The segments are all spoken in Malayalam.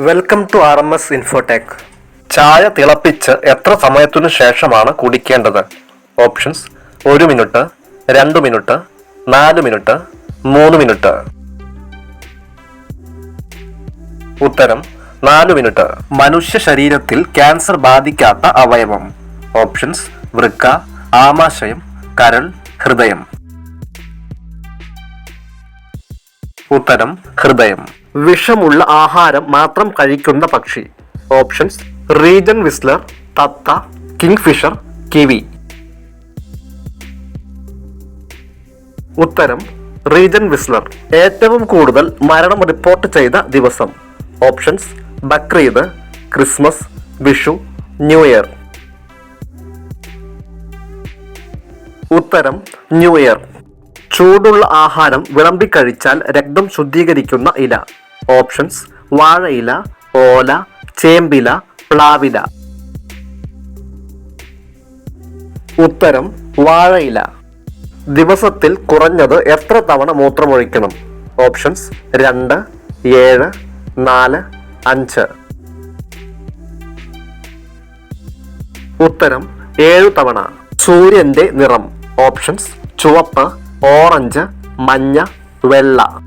Welcome to R M S Infotech ചായ തിളപ്പിച്ച് എത്ര സമയത്തിനു ശേഷമാണ് കുടിക്കേണ്ടത്? ഓപ്ഷൻസ് ഒരു മിനിറ്റ് രണ്ട് മിനിറ്റ് നാല് മിനിറ്റ് മൂന്ന് മിനിറ്റ്. ഉത്തരം നാല് മിനിറ്റ്. മനുഷ്യ ശരീരത്തിൽ ക്യാൻസർ ബാധിക്കാത്ത അവയവം. ഓപ്ഷൻസ് വൃക്ക ആമാശയം കരൾ ഹൃദയം. ഉത്തരം ഹൃദയം. വിഷമുള്ള ആഹാരം മാത്രം കഴിക്കുന്ന പക്ഷി. ഓപ്ഷൻസ് റീജൻ വിസ്ലർ തത്ത കിങ്ഫിഷർ കിവി. ഉത്തരം റീജൻ വിസ്ലർ. ഏറ്റവും കൂടുതൽ മരണം റിപ്പോർട്ട് ചെയ്ത ദിവസം. Options Bakrid Christmas Vishu new year. ഉത്തരം ന്യൂ ഇയർ. ചൂടുള്ള ആഹാരം വിളമ്പിക്കഴിച്ചാൽ രക്തം ശുദ്ധീകരിക്കുന്ന ഇല. ഓപ്ഷൻസ്. വാഴയില ഓല ചേമ്പില പ്ലാവില. ഉത്തരം വാഴയില. ദിവസത്തിൽ കുറഞ്ഞത് എത്ര തവണ മൂത്രമൊഴിക്കണം? ഓപ്ഷൻസ് രണ്ട് ഏഴ് നാല് അഞ്ച്. ഉത്തരം ഏഴു തവണ. സൂര്യന്റെ നിറം. ഓപ്ഷൻസ് ചുവപ്പ് ഓറഞ്ച് മഞ്ഞ വെള്ള.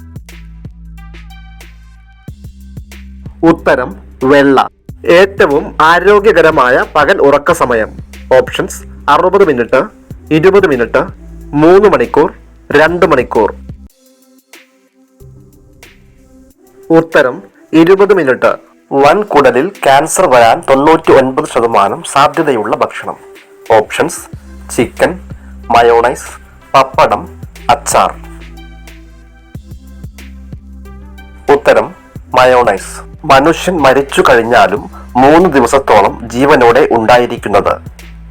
ഉത്തരം വെള്ള. ഏറ്റവും ആരോഗ്യകരമായ പകൽ ഉറക്ക സമയം. ഓപ്ഷൻസ് അറുപത് മിനിറ്റ് ഇരുപത് മിനിറ്റ് മൂന്ന് മണിക്കൂർ രണ്ട് മണിക്കൂർ. ഉത്തരം ഇരുപത് മിനിറ്റ്. വൻ കുടലിൽ ക്യാൻസർ വരാൻ തൊണ്ണൂറ്റി ഒൻപത് ശതമാനം സാധ്യതയുള്ള ഭക്ഷണം. ഓപ്ഷൻസ് ചിക്കൻ മയോണൈസ് പപ്പടം അച്ചാർ. മയോണൈസ്. മനുഷ്യൻ മരിച്ചു കഴിഞ്ഞാലും മൂന്ന് ദിവസത്തോളം ജീവനോടെ ഉണ്ടായിരിക്കുന്നത്.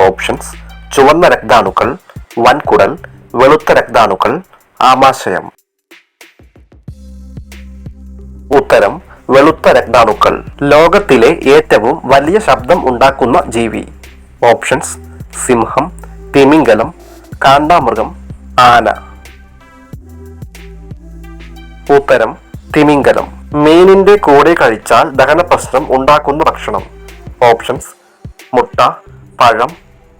ഓപ്ഷൻസ് ചുവന്ന രക്താണുക്കൾ വൻകുടൽ വെളുത്ത രക്താണുക്കൾ ആമാശയം. ഉത്തരം വെളുത്ത രക്താണുക്കൾ. ലോകത്തിലെ ഏറ്റവും വലിയ ശബ്ദം ഉണ്ടാക്കുന്ന ജീവി. ഓപ്ഷൻസ് സിംഹം തിമിംഗലം കാണ്ടാമൃഗം ആന. ഉത്തരം തിമിംഗലം. മീനിന്റെ കൂടെ കഴിച്ചാൽ ദഹന പ്രശ്നം ഉണ്ടാക്കുന്ന ഭക്ഷണം. ഓപ്ഷൻസ് മുട്ട പഴം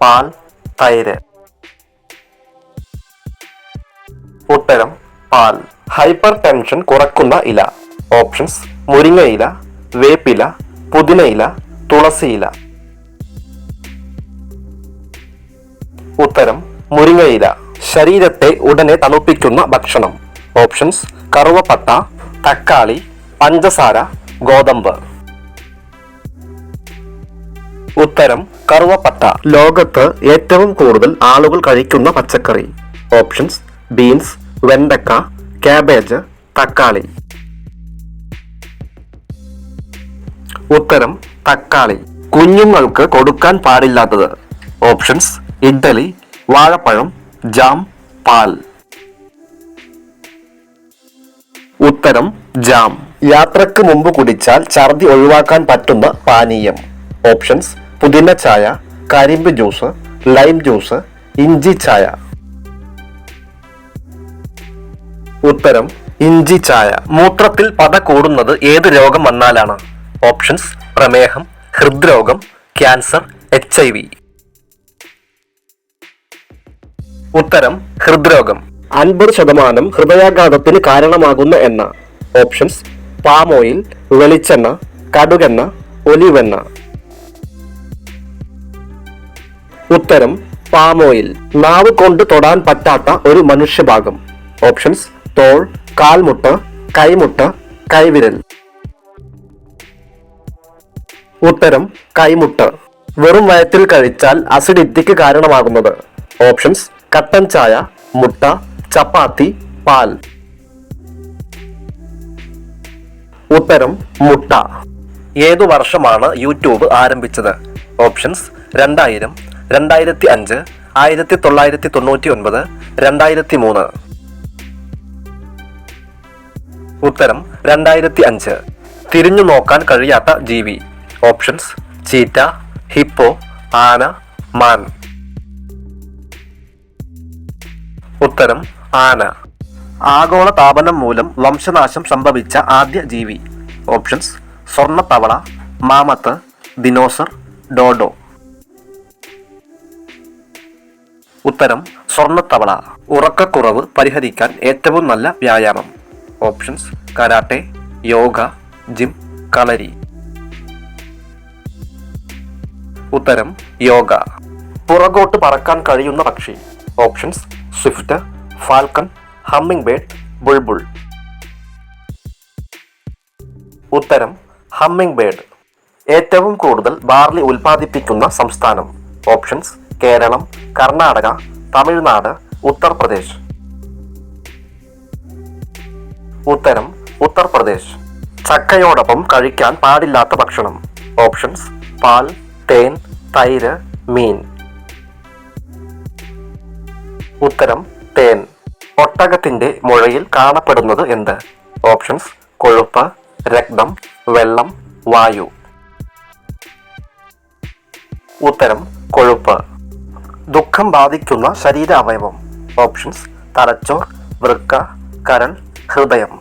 പാൽ തൈര്. ഉത്തരം പാൽ. ഹൈപ്പർ ടെൻഷൻ കുറക്കുന്ന ഇല. ഓപ്ഷൻസ് മുരിങ്ങയില വേപ്പില പുതിനയില തുളസിയില ഉത്തരം മുരിങ്ങയില ശരീരത്തെ ഉടനെ തണുപ്പിക്കുന്ന ഭക്ഷണം. ഓപ്ഷൻസ് കറുവപ്പട്ട തക്കാളി പഞ്ചസാര ഗോതമ്പ്. ഉത്തരം കറുവപ്പട്ട. ലോകത്ത് ഏറ്റവും കൂടുതൽ ആളുകൾ കഴിക്കുന്ന പച്ചക്കറി. ഓപ്ഷൻസ് ബീൻസ് വെണ്ടക്ക കാബേജ് തക്കാളി. ഉത്തരം തക്കാളി. കുഞ്ഞുങ്ങൾക്ക് കൊടുക്കാൻ പാടില്ലാത്തത്. ഓപ്ഷൻസ് ഇഡ്ഡലി വാഴപ്പഴം ജാം പാൽ. ഉത്തരം ജാം. യാത്രയ്ക്ക് മുമ്പ് കുടിച്ചാൽ ഛർദി ഒഴിവാക്കാൻ പറ്റുന്ന പാനീയം. ഓപ്ഷൻസ് പുതിന ചായ കരിമ്പ് ജ്യൂസ് ലൈം ജ്യൂസ് ഇഞ്ചി ചായ. ഉത്തരം ഇഞ്ചി ചായ. മൂത്രത്തിൽ പത കൂടുന്നത് ഏത് രോഗം വന്നാലാണ്? ഓപ്ഷൻസ് പ്രമേഹം ഹൃദ്രോഗം ക്യാൻസർ എച്ച് ഐ വി. ഉത്തരം ഹൃദ്രോഗം. അൻപത് ശതമാനം ഹൃദയാഘാതത്തിന് കാരണമാകുന്ന എണ്ണ. ഓപ്ഷൻസ് പാം ഓയിൽ വെളിച്ചെണ്ണ കടുകെണ്ണ ഒലിവെണ്ണ. ഉത്തരം പാം ഓയിൽ നാവ് കൊണ്ട് തൊടാൻ പറ്റാത്ത ഒരു മനുഷ്യഭാഗം. ഓപ്ഷൻസ് തോൾ കാൽമുട്ട് കൈമുട്ട് കൈവിരൽ. ഉത്തരം കൈമുട്ട്. വെറും വയറ്റിൽ കഴിച്ചാൽ അസിഡിറ്റിക്ക് കാരണമാകുന്നത്. ഓപ്ഷൻസ് കട്ടൻ ചായ മുട്ട ചപ്പാത്തി പാൽ. ഉത്തരം മുട്ട. ഏതു വർഷമാണ് യൂട്യൂബ് ആരംഭിച്ചത്? ഓപ്ഷൻസ് രണ്ടായിരം രണ്ടായിരത്തി അഞ്ച് ആയിരത്തി തൊള്ളായിരത്തി തൊണ്ണൂറ്റി ഒൻപത് രണ്ടായിരത്തി മൂന്ന് ഉത്തരം രണ്ടായിരത്തി അഞ്ച് തിരിഞ്ഞു നോക്കാൻ കഴിയാത്ത ജീവി. ഓപ്ഷൻസ് ചീറ്റ ഹിപ്പോ ആന മാൻ. ഉത്തരം ആന. ആഗോള താപനം മൂലം വംശനാശം സംഭവിച്ച ആദ്യ ജീവി. ഓപ്ഷൻസ് സ്വർണത്തവള മാമത്ത് ദിനോസർ ഡോഡോ. ഉത്തരം സ്വർണത്തവള ഉറക്കക്കുറവ് പരിഹരിക്കാൻ ഏറ്റവും നല്ല വ്യായാമം. Options karate yoga gym kalari. ഉത്തരം യോഗ. പുറകോട്ട് പറക്കാൻ കഴിയുന്ന പക്ഷി. Options swift falcon hummingbird Bulbul. ഉത്തരം ഹമ്മിംഗ് ബേഡ് ഏറ്റവും കൂടുതൽ ബാർലി ഉൽപ്പാദിപ്പിക്കുന്ന സംസ്ഥാനം. ഓപ്ഷൻസ് കേരളം കർണാടക തമിഴ്നാട് ഉത്തർപ്രദേശ്. ഉത്തരം ഉത്തർപ്രദേശ്. ചക്കയോടൊപ്പം കഴിക്കാൻ പാടില്ലാത്ത ഭക്ഷണം. ഓപ്ഷൻസ് പാൽ തേൻ തൈര് മീൻ. ഉത്തരം തേൻ. ഒട്ടകത്തിന്റെ മുഴയിൽ കാണപ്പെടുന്നത് എന്ത്? ഓപ്ഷൻസ് കൊഴുപ്പ് രക്തം വെള്ളം വായു. ഉത്തരം കൊഴുപ്പ്. ദുഃഖം ബാധിക്കുന്ന ശരീര അവയവം ഓപ്ഷൻസ് തലച്ചോർ വൃക്ക കരൾ ഹൃദയം.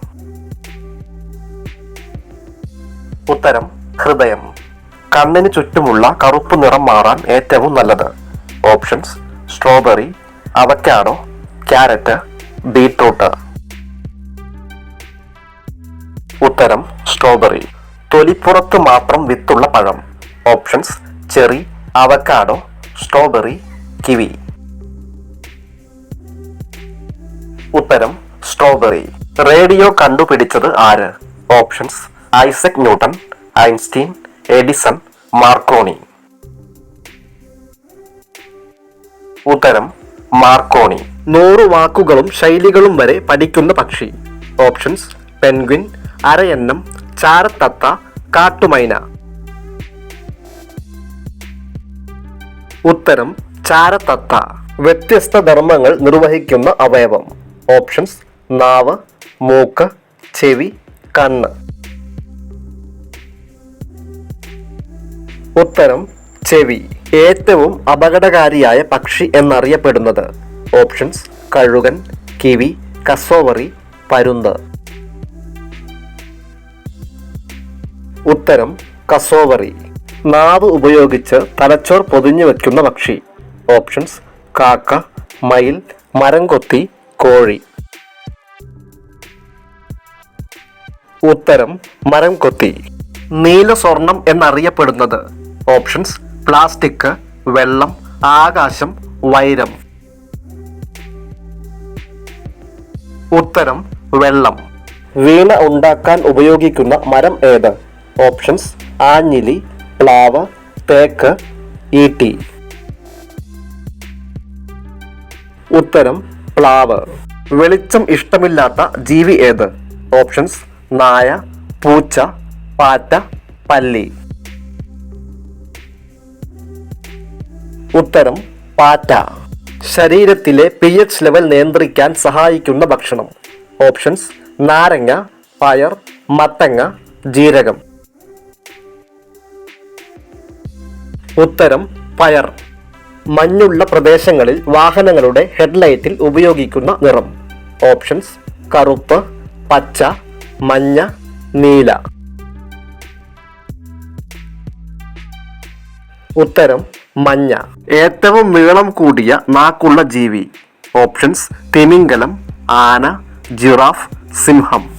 ഉത്തരം ഹൃദയം. കണ്ണിന് ചുറ്റുമുള്ള കറുപ്പ് നിറം മാറാൻ ഏറ്റവും നല്ലത്. Options strawberry avocado carrot beetroot. ഉത്തരം സ്ട്രോബെറി തൊലിപ്പുറത്ത് മാത്രം വിത്തുള്ള പഴം. Options cherry avocado strawberry kiwi ഉത്തരം സ്ട്രോബെറി റേഡിയോ കണ്ടുപിടിച്ചത് ആര്? Options Isaac Newton Einstein Edison Marconi. ഉത്തരം മാർക്കോണി. നൂറ് വാക്കുകളും ശൈലികളും വരെ പഠിക്കുന്ന പക്ഷി. ഓപ്ഷൻസ് പെൻഗ്വിൻ അരയന്നം ചാരത്തത്ത കാട്ടുമൈന. ഉത്തരം ചാരത്തത്ത. വ്യത്യസ്ത ധർമ്മങ്ങൾ നിർവഹിക്കുന്ന അവയവം. ഓപ്ഷൻസ് നാവ് മൂക്ക് ചെവി കണ്ണ്. ഉത്തരം ചെവി. ഏറ്റവും അപകടകാരിയായ പക്ഷി എന്നറിയപ്പെടുന്നത്. ഓപ്ഷൻസ് കഴുകൻ കിവി കസോവറി പരുന്ത്. ഉത്തരം കസോവറി. നാവ് ഉപയോഗിച്ച് തലച്ചോർ പൊതിഞ്ഞു വയ്ക്കുന്ന പക്ഷി. ഓപ്ഷൻസ് കാക്ക മയിൽ മരംകൊത്തി കോഴി. ഉത്തരം മരം കൊത്തി നീല സ്വർണം എന്നറിയപ്പെടുന്നത്. ഓപ്ഷൻസ് പ്ലാസ്റ്റിക് വെള്ളം ആകാശം വൈരം. ഉത്തരം വെള്ളം. വീണ ഉണ്ടാക്കാൻ ഉപയോഗിക്കുന്ന മരം ഏത്? ഓപ്ഷൻസ് ആഞ്ഞിലി പ്ലാവ് തേക്ക് ഈട്ടി. ഉത്തരം പ്ലാവ്. വെളിച്ചം ഇഷ്ടമില്ലാത്ത ജീവി ഏത്? ഓപ്ഷൻസ് നായ പൂച്ച പാറ്റ പല്ലി. ഉത്തരം പാറ്റ. ശരീരത്തിലെ പി എച്ച് ലെവൽ നിയന്ത്രിക്കാൻ സഹായിക്കുന്ന ഭക്ഷണം. ഓപ്ഷൻസ് നാരങ്ങ പയർ മത്തങ്ങ ജീരകം. ഉത്തരം പയർ. മഞ്ഞുള്ള പ്രദേശങ്ങളിൽ വാഹനങ്ങളുടെ ഹെഡ്ലൈറ്റിൽ ഉപയോഗിക്കുന്ന നിറം. ഓപ്ഷൻസ് കറുപ്പ് പച്ച മഞ്ഞ നീല. ഉത്തരം മഞ്ഞ. ഏറ്റവും നീളം കൂടിയ നാക്കുള്ള ജീവി. ഓപ്ഷൻസ് തിമിംഗലം ആന ജിറാഫ് സിംഹം.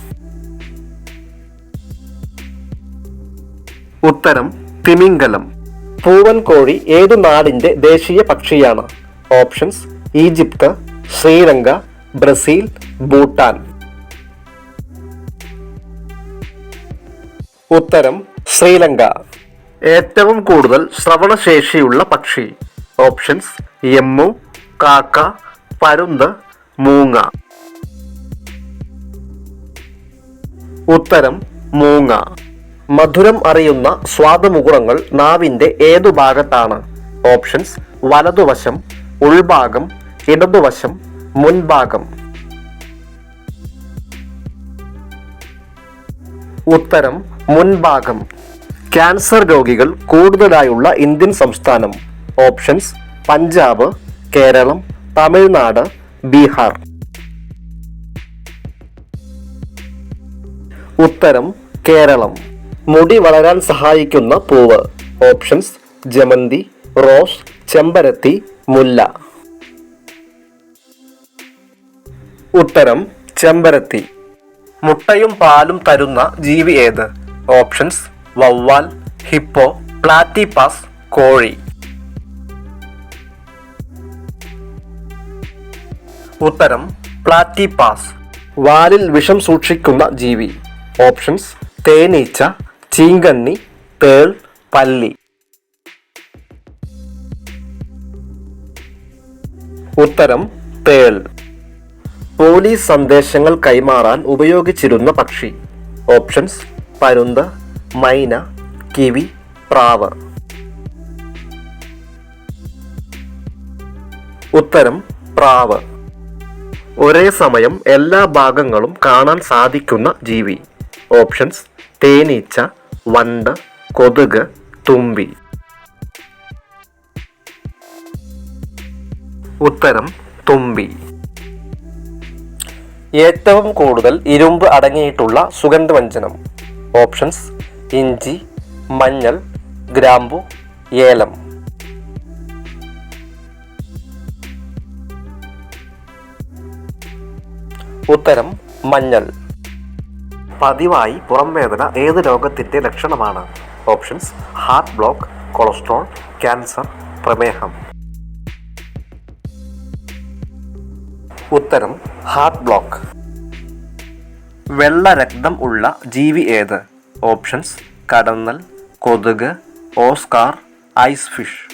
ഉത്തരം തിമിംഗലം. പൂവൻ കോഴി ഏത് നാടിന്റെ ദേശീയ പക്ഷിയാണ്? Options Egypt Sri Lanka Brazil Bhutan. ഉത്തരം ശ്രീലങ്ക. ഏറ്റവും കൂടുതൽ ശ്രവണശേഷിയുള്ള പക്ഷി. ഓപ്ഷൻസ് എമ്മു കാക്ക പരുന്ത് മൂങ്ങ. ഉത്തരം മൂങ്ങ. മധുരം അറിയുന്ന സ്വാദമുകുളങ്ങൾ നാവിന്റെ ഏതു ഭാഗത്താണ്? ഓപ്ഷൻസ് വലതുവശം ഉൾഭാഗം ഇടതുവശം മുൻഭാഗം. ഉത്തരം മുൻഭാഗം. ക്യാൻസർ രോഗികൾ കൂടുതലായുള്ള ഇന്ത്യൻ സംസ്ഥാനം. ഓപ്ഷൻസ് പഞ്ചാബ് കേരളം തമിഴ്നാട് ബീഹാർ. ഉത്തരം കേരളം. മുടി വളരാൻ സഹായിക്കുന്ന പൂവ്. ഓപ്ഷൻസ് ജമന്തി റോസ് ചെമ്പരത്തി മുല്ല. ഉത്തരം ചെമ്പരത്തി. മുട്ടയും പാലും തരുന്ന ജീവി ഏത്? ഓപ്ഷൻസ് വവ്വാൽ ഹിപ്പോ പ്ലാറ്റിപ്പാസ് കോഴി. ഉത്തരം പ്ലാറ്റിപ്പാസ് വാലിൽ വിഷം സൂക്ഷിക്കുന്ന ജീവി. ഓപ്ഷൻസ് തേനീച്ച ചീങ്കണ്ണി തേൾ പല്ലി. ഉത്തരം തേൾ പോലീസ് സന്ദേശങ്ങൾ കൈമാറാൻ ഉപയോഗിച്ചിരുന്ന പക്ഷി. ഓപ്ഷൻസ് പരുന്ത് മൈന കിവി പ്രാവ്. ഉത്തരം പ്രാവ്. ഒരേ സമയം എല്ലാ ഭാഗങ്ങളും കാണാൻ സാധിക്കുന്ന ജീവി. ഓപ്ഷൻസ് തേനീച്ച വണ്ട് കൊതുക് തുമ്പി. ഉത്തരം തുമ്പി. ഏറ്റവും കൂടുതൽ ഇരുമ്പ് അടങ്ങിയിട്ടുള്ള സുഗന്ധവ്യഞ്ജനം. ഓപ്ഷൻസ് ഇഞ്ചി മഞ്ഞൾ ഗ്രാമ്പു ഏലം. ഉത്തരം മഞ്ഞൾ. പതിവായി പുറം വേദന ഏത് രോഗത്തിന്റെ ലക്ഷണമാണ്? Options heart block cholesterol cancer പ്രമേഹം. ഉത്തരം ഹാർട്ട് ബ്ലോക്ക്. വെള്ള രക്തം ഉള്ള ജീവി ഏത്? ഓപ്ഷൻസ് കടന്നൽ കൊതുക് ഓസ്കാർ ഐസ് ഫിഷ്.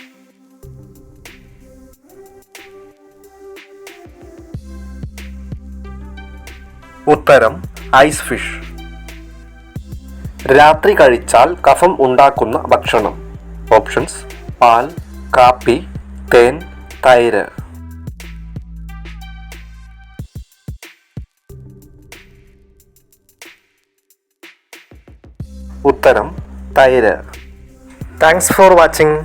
ഉത്തരം ഐസ് ഫിഷ്. രാത്രി കഴിച്ചാൽ കഫം ഉണ്ടാക്കുന്ന ഭക്ഷണം. ഓപ്ഷൻസ് പാൽ കാപ്പി തേൻ തൈര്. ഉത്തരം തൈര്. Thanks for watching